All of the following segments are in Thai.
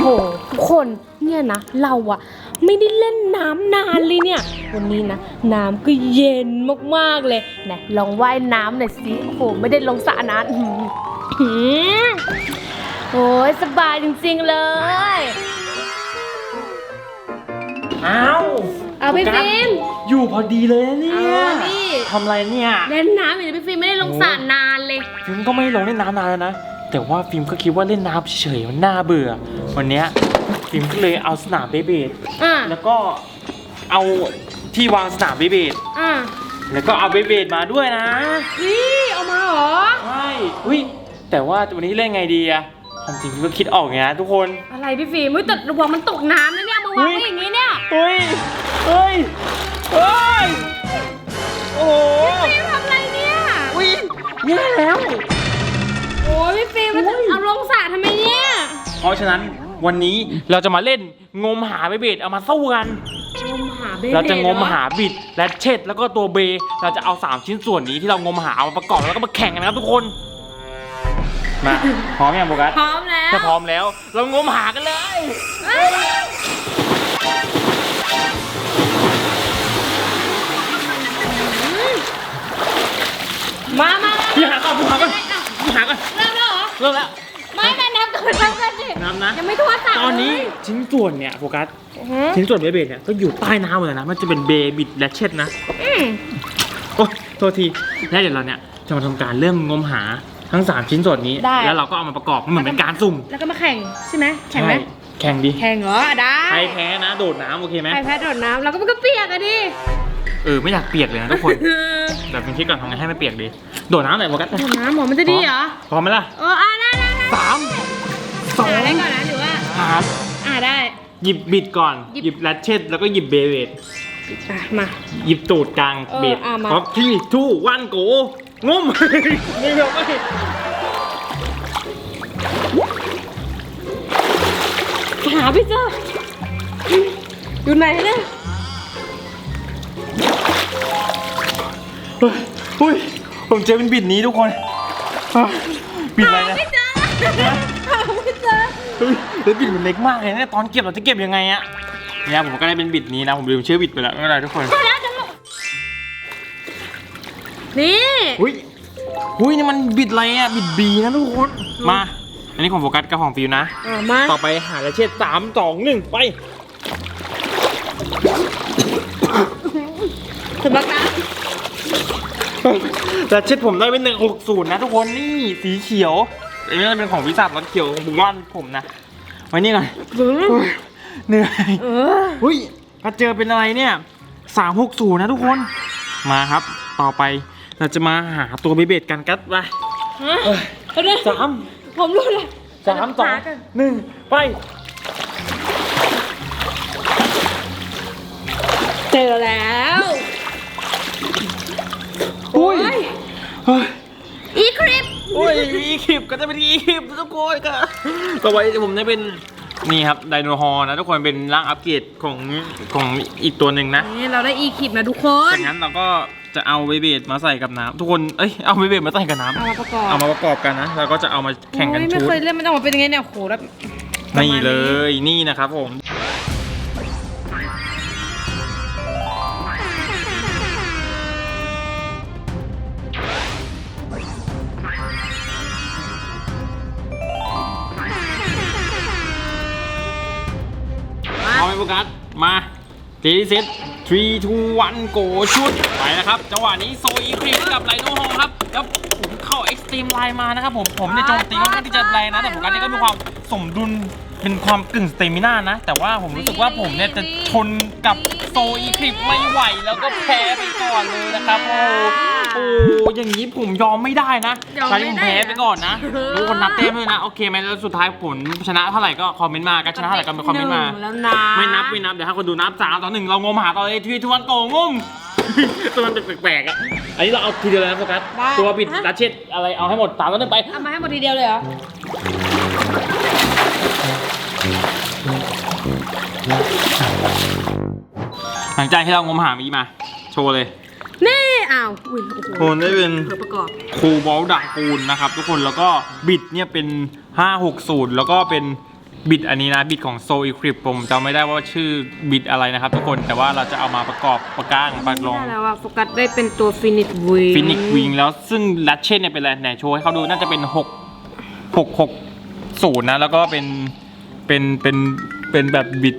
โหทุกคนเนี่ยนะเราอะไม่ได้เล่นน้ำนานเลยเนี่ย วันนี้นะน้ำก็เย็นมากๆเลยไหนลองว่ายน้ำหน่อยสิโอ้โหไม่ได้ลงสระนานอื้อหือโอ้ยสบายจริงๆเลยอ้าวเอาพี่ฟิล์มอยู่พอดีเลยนะเนี่เอายอะพี่ทำอะไรเนี่ยเล่นน้ำอยู่นะพี่ฟิล์มไม่ได้ลงสระนานเลย ฟิล์มก็ไม่ได้ลงเล่นน้ำนานแล้วนะ แต่ว่าฟิล์มก็คิดว่าเล่นน้ำเฉยๆมันน่าเบื่อ วันเนี้ยฟิล์มก็เลยเอาสนามเบเบดอะแล้วก็เอาที่วางสนามเบเบดอะแล้วก็เอาเบเบดมาด้วยนะนี่เอามาเหรอ ใช่อุ้ยแต่ว่าวันนี้เล่นไงดีอะความจริงฟิล์มก็คิดออกไงนะทุกคนอะไรพี่ฟิล์มเฮ้ยแต่ระวังมันตกน้ำนะเนี่ยมาวางไว้อย่างนี้เนี่ยเฮ้ยเฮ้ยเฮ้ยโอ้โหฟิล์มทำอะไรเนี่ย อุ้ยแย่แล้ว เพราะฉะนั้นวันนี้เราจะมาเล่นงมหาเบเบดเอามาสู้กัน งมหาเบเบเราจะงมเหรอหาบิดและเช็ดแล้วก็ตัวเบ เราจะเอา 3 ชิ้นส่วนนี้ที่เรางมหาเอามาประกอบแล้วก็มาแข่งกันนะครับทุกคน มาพร้อมยังโบกัสพร้อมแล้วถ้าพร้อมแล้ว เรางมหากันเลยเอ้ยมามามาพี่หาก่อนพี่หาก่อนพี่หาก่อนเริ่มแล้วเหรอ เริ่มแล้ว ไม่แม่นับก่อนนับกันสินับนะ ยังไม่ทั่วสระตอนนี้เลยชิ้นส่วนเนี่ยโฟกัส อื้อหือชิ้นส่วนเบเบดเนี่ยก็อยู่ใต้น้ำหมดเลยนะ มันจะเป็นเบบิดและเช็ดนะ อืมโอ๊ยโทษที แล้วเดี๋ยวเราเนี่ยจะมาทำการเริ่มงมหาทั้ง 3 ชิ้นส่วนนี้แล้วเราก็เอามาประกอบเหมือนเป็นการสุ่มแล้วก็มาแข่งใช่ไหมแข่งไหมใช่แข่งดิแข่งเหรอได้ใครแพ้นะ โดดน้ำโอเคไหมใครแพ้โดดน้ำเราก็มันก็เปียกอะดิเออไม่อยากเปียกเลยนะทุกคนเดี๋ยวเป็นคิดก่อนทำไงให้ไม่เปียกดี โดดน้ำหน่อยโฟกัสโดดน้ำหมอมันจะดีเหรอพร้อมไหมล่ะ เอออะได้ได้ได้สามสอง หาได้ก่อนนะหรือว่าสามอ่าได้หยิบบิดก่อน หยิบหยิบแรชเช็ดแล้วก็หยิบเบเบดอะมา หยิบตูดกลางเออเบ็ดอะมาพร้อมที่ทู่วันโกงม ไม่ยอมไม่หาพี่เจออยู่ไหนเนี่ยเฮ้ยอุ้ยผมเจอเป็นบิดนี้ทุกคนอะบิดอะไรเนี่ย ไม่เจอหาไม่ เจอเฮ้ยแล้วบิดมันเล็กมากเลยเนี่ยตอนเก็บเราจะเก็บยังไงอะเนี่ยผมก็ได้เป็นบิดนี้นะผมลืมชื่อบิดไปแล้วไม่เป็นไรทุกคนเจอแล้วเจอแล้วนี่อุ้ยอุ้ยนี่มันบิดอะไรอะบิดบีนะทุกคนมา อันนี้ของโฟกัสกับของฟิวนะ อ่ามา ต่อไปหาและเช็ดสามสองหนึ่งไปถึงบักนะแต่เช็ดผมได้เป็นหนึ่งหกศูนย์นะทุกคนนี่สีเขียว อันนี้เป็นของวิสาบรถเขียวของบุญว่านผมนะไว้นี่ก่อนเหนื่อยเออหุ้ยมาเจอเป็นอะไรเนี่ยสามหกศูนย์นะทุกคน มาครับ ต่อไปเราจะมาหาตัวเบเบดกันกัดไปฮะเอาด้วยสามผมรู้เลย สามสองหากัน หนึ่งไป เจอแล้ว อุ้ยเฮ้ย อีคลิป โอ้ยอีคลิปก็จะเป็นอีคลิปทุกคนก็ต่อไปผมได้เป็นนี่ครับไดโนฮอร์นะทุกคนเป็นร่างอัปเกรดของของอีกตัวหนึ่งนะนี่เราได้อีคลิปนะทุกคนจากนั้นเราก็จะเอาเบเบดมาใส่กับน้ำทุกคนเอ้ยเอาเบเบดมาใส่กับน้ำเอามาประกอบเอามาประกอบกันนะแล้วก็จะเอามาแข่งกันโอ้ยชุไม่ดเคยเล่นมันจะออกมาเป็นยังไงเนี่ยโอ้โหแล้วนี่เลยนี่นะครับผม กัส มาเจเซต3 2 1 go ชุด ไปนะครับ จังหวะนี้โซอีครีมกับไลโนฮอลครับแล้วผมเข้าเอ็กซ์ตรีมไลน์มานะครับผม ผมเนี่ยโจมตีค่อนข้างที่จะแรงนะ แต่โฟกัสเนี่ก็มีความสมดุลเป็นความกึ่งสเตมิน่านะ แต่ว่าผมรู้สึกว่าผมเนี่ยจะชนกับโซอีคลิปไม่ไหว แล้วก็แพ้ไปก่อนเลยนะครับโอ้ โอ้อย่างนี้ผมยอมไม่ได้นะตอนนี้ผมแพ้ไปก่อนนะรู้คนนับเต้มเลยนะ โอเคไหมแล้วสุดท้ายผลชนะเท่าไหร่ก็คอมเมนต์มากันชนะเท่าไหร่ก็คอมเมนต์มา หงแล้วนะไม่นับไม่นับเดี๋ยวให้คนดูนับสามต่อหนึ่งเรางมหาต่อเลยทีทวนโกงม ตัวมันแปลกๆอะ อันนี้เราเอาทีเดียวเลยนะโฟกัสตัวบิดดัชเชตอะไรเอาให้หมดสามต่อหนึ่งไป เอามาให้หมดทีเดียวเลยเหรอ หลังจากที่เรางมหามีมา โชว์เลยนี่ อ้าวอุ้ยโอ้โหโคนได้เป็นเผื่อประกอบคูบอลดักปูนนะครับ ทุกคนแล้วก็บิดเนี่ยเป็น 560 แล้วก็เป็นบิดอันนี้นะบิดของโซอีคริปผมจำไม่ได้ว่าชื่อบิดอะไรนะครับ ทุกคนแต่ว่าเราจะเอามาประกอบประก้างประลอง ได้แล้วว่าโฟกัสได้เป็นตัวฟินิชวิงฟินิกวิงแล้วซึ่งลัชเช่นเนี่ยเป็นอะไรไหนโชว์ให้เขาดูน่าจะเป็น6 6 6 0นะ แล้วก็เป็นเป็นเป็นเป็นแบบบิด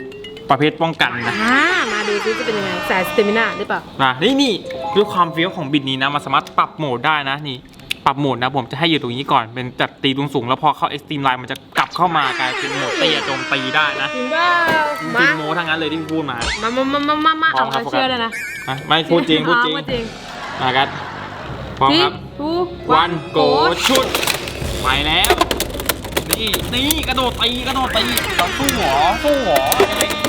ประเภทป้องกันนะอ่ามาดูซิจะเป็นยังไงสายสเตมินาหรือเปล่านะนี่นี่ ด้วยความเฟี้ยวของบิดนี้นะมันสามารถปรับโหมดได้นะนี่ปรับโหมดนะผมจะให้อยู่ตรงนี้ก่อนเป็นแบบตีสูงสูงๆแล้วพอเข้าเอ็กซ์ตรีมไลน์มันจะกลับเข้ามากลายเป็นโหมดเตียโจมตีได้นะจริงเปล่าจริมางๆโมทั้งนั้นเลยที่พี่พูดมา มามามามามามาพร้อเอามครับเชื่อเลยนะอะไม่พูดจริงพูดจริงเอาพูดจริงมากันพร้อมครับ ทูวันโกชุดไปแล้ว นี่นี่กระโดดตีกระโดดตีเราสู้หรอสู้หรอยังไงสู้ดีสู้ดี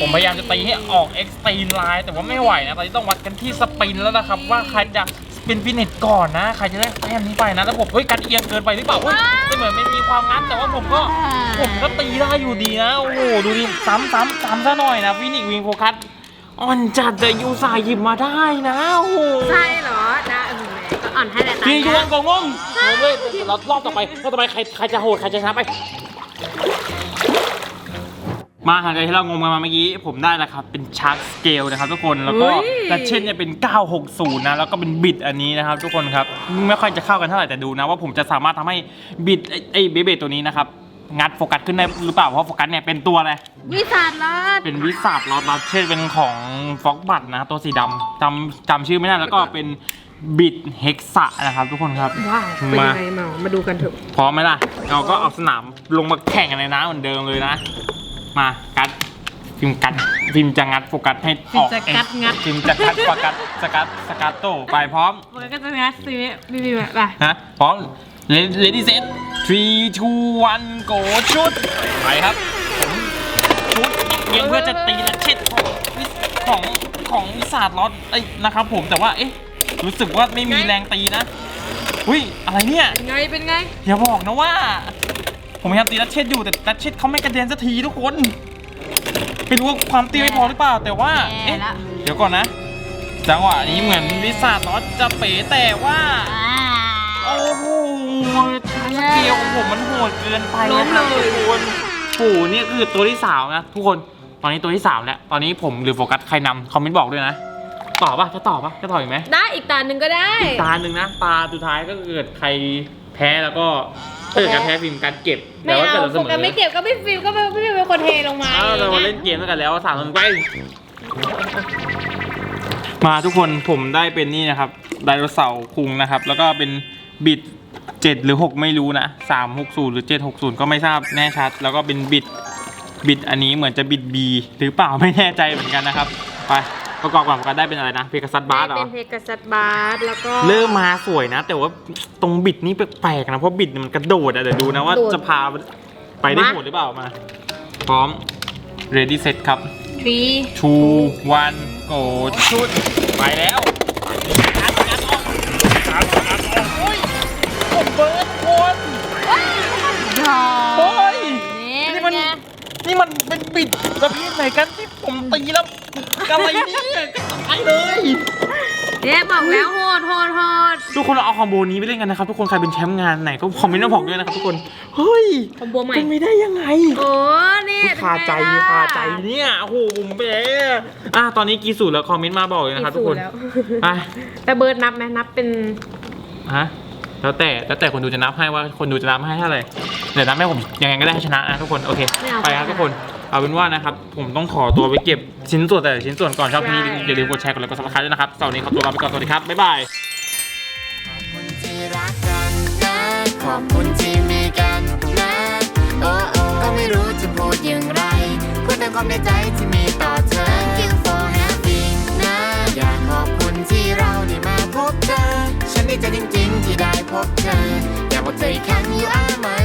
ผมพยายามจะตีให้ออกเอ็กซ์ตรีมไลน์แต่ว่าไม่ไหวนะตอนนี้ต้องวัดกันที่สปินแล้วนะครับ ว่าใครจะสปินฟินิชก่อนนะ ใครจะได้แต้มนี้ไปนะแล้วผมเฮ้ยกันเอียงเกินไปหรือเปล่าเฮ้ยไม่เหมือนไม่มีความงั้นแต่ว่าผมก็ผมก็ตีได้อยู่ดีนะโอ้โหดูดิซ้ำซ้ำซ้ำซะหน่อยนะฟินิกวิงโฟกัสอ่อนจัดแต่ยูสายหยิบมาได้นะโอ้โหใช่เหรอนะเออแหมก็อ่อนให้แหละตาพี่ยยแล้วงกงงงเลยรอบรอบต่อไปรอบต่อไปใครใครจะโหดใครจะชนะไป มาหลังจากที่เรางงกันมาเมื่อกี้ผมได้แล้วครับ เป็นชาร์กสเกลนะครับทุกคนแล้วก็ดัชเช่นเนี่ยเป็น 960 นะ แล้วก็เป็นบิดอันนี้นะครับทุกคนครับ ไม่ค่อยจะเข้ากันเท่าไหร่แต่ดูนะว่าผมจะสามารถทำให้บิดไอ้ไอ้เบเบตัวนี้นะครับ งัดโฟกัสขึ้นได้หรือเปล่า เพราะโฟกัสเนี่ยเป็นตัวอะไร วิสาดลอดเป็นวิสัทลอตดัชเช่นเป็นของฟ็อกบัตนะครับตัวสีดำจำจำชื่อไม่ได้แล้วก็เป็นบิดเฮกซะนะครับทุกคนครับ ว้าวเป็นยังไงเมามาดูกันเถอะ พร้อมไหมล่ะ เราก็เอาสนามลงมาแข่งกันในน้ำเหมือนเดิมเลยนะ มากัดฟิล์มกัดฟิล์มจะงัดโฟกัสให้ออกฟิล์มจะกัดงัดฟิล์มจะกัดโฟกัสสกัดสกัดโตไปพร้อมโฟกัสก็จะงัดซีบีบีแบบไปฮะพร้อมเลดี้เซต three two one go ชุดไปครับผมชุดเพียงเพื่อจะตีและเช็ดของวิสของของวิสาดลอตเอ้ยนะครับผมแต่ว่าเอ๊ะรู้สึกว่าไม่มีแรงตีนะอุ้ยอะไรเนี่ย เป็นไงเป็นไงอย่าบอกนะว่า ผมพยายามตีรัชเชตอยู่แต่รัชเชตเขาไม่กระเด็นสักทีทุกคนไม่รู้ว่าความตีไม่พอหรือเปล่า แต่ว่าแย่เอ๊ะละ เดี๋ยวก่อนนะ จังหวะนี้เหมือนวิสาทน็อตจะเป๋แต่ว่า โอ้โหสเกลของผมมันโหดเกินไปล้มนะเลยทุกคนโอ้โหนี่คือตัวที่สามนะทุกคน ตอนนี้ตัวที่สามแล้ว ตอนนี้ผมหรือโฟกัสใครนำคอมเมนต์บอกด้วยนะ ต่อป่ะ จะต่อป่ะ จะต่ออีกไหมได้อีกตาหนึ่งก็ได้ ตาหนึ่งนะ ตาสุดท้ายก็เกิดใคร แพ้แล้วก็ถ้าเกิดการแพ้ฟิล์มการเก็บไม่แต่ว่าเอาเกิดเราโฟเสมอกัสไม่เก็บก็ไม่ฟิลก็ไม่ไม่เป็นคนเทลงมาอ้าวเรามาเล่นเกมด้วยกันแล้วสามคนไป มาทุกคนผมได้เป็นนี่นะครับไดโนเสาร์คุงนะครับ แล้วก็เป็นบิด7หรือ 6 ไม่รู้นะ360 หรือ 760 ก็ไม่ทราบแน่ชัด แล้วก็เป็นบิดบิดอันนี้เหมือนจะบิด B หรือเปล่าไม่แน่ใจเหมือนกันนะครับ ไป ประกอบกับกันได้เป็นอะไรนะเพกัสบาร์เหรอเป็นเพกัสบาร์แล้วก็เริ่มมาสวยนะ แต่ว่าตรงบิดนี่แปลกๆนะเพราะบิดมันกระโดดอะเดี๋ยวดูนะว่าโดดจะพาไปได้มาหมดหรือเปล่ามา พร้อม ready set ครับทรี two one go ชุดไปแล้วงัดงัดออกงัดงัดออกโอ้ยผมเบิร์ดคนดอโอ้ยนี่นี่เป็มันนไงนี่มันเป็นบิดประเภทไหนกันที่ผมตีแล้ว อะไรเนี่ยตายเลยเนี่ยบอกแล้วโหดโหดโหดทุกคนเราเอาคอมโบนี้ไปเล่นกันนะครับทุกคนใครเป็นแชมป์งานไหนก็คอมเมนต์มาบอกด้วยนะครับทุกคนเฮ้ยคอมโบใหม่เป็นไม่ได้ยังไง โอ้นี่คาใจเป็นไงล่ะ คาใจเนี่ยโอ้โหผมเป๋อะตอนนี้กี่สูตรแล้วคอมเมนต์มาบอกเลยนะครับทุกคนกี่สูตรแล้วอะแต่เบิร์ดนับไหมนับเป็นฮะแล้วแต่แล้วแต่คนดูจะนับให้ว่าคนดูจะนับให้เท่าไหร่เดี๋ยวนับให้ผมยังไงก็ได้ให้ชนะนะทุกคนโอเคไม่เอาไปครับทุกคน เอาเป็นว่านะครับ ผมต้องขอตัวไปเก็บชิ้นส่วนแต่ละชิ้นส่วนก่อนชอบพี่อย่าลืมกดแชร์กดไลค์กดซับสไครต์ด้วยนะครับเสาร์นี้ขอตัวลาไปก่อนสวัสดีครับบ๊ายบายความในใจที่มีต่อเธอ Thank you for having นะ อยากขอบคุณที่เราได้มาพบเธอ ฉันดีใจจริงๆที่ได้พบเธอ อยากบอกเธออีกครั้ง you are my